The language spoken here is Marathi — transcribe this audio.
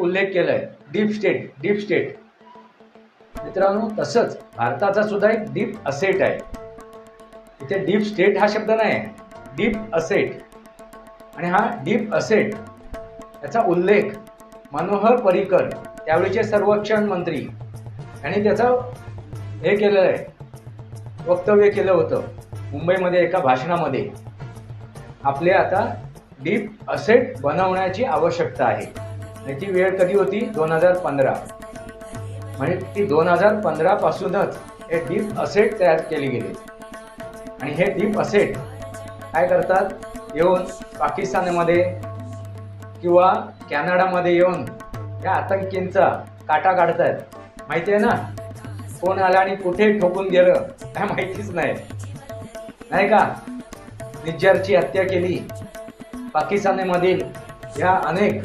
उल्लेख केलाय. डीप स्टेट डीप स्टेट मित्रांनो तसंच भारताचा सुद्धा एक डीप असेट आहे. इथे डीप स्टेट हा शब्द नाही डीप असेट आणि हा डीप असेट याचा उल्लेख मनोहर पर्रिकर त्यावेळीचे संरक्षण मंत्री यांनी त्याचा हे केलेलं आहे. वक्तव्य केलं होतं मुंबईमध्ये एका भाषणामध्ये. आपले आता डीप असेट बनवण्याची आवश्यकता आहे. त्याची वेळ कधी होती? दोन हजार पंधरा. म्हणजे ती दोन हजार पंधरापासूनच हे डीप असेट तयार केले गेले. आणि हे डीप असेट काय करतात? येऊन पाकिस्तानमध्ये किंवा कॅनडामध्ये येऊन या आतंकींचा काटा काढतायत. माहिती आहे ना? कोण आला आणि कुठे ठोकून गेलं काय माहितीच नाही. नाही का? निज्जरची हत्या केली. पाकिस्तानमधील या अनेक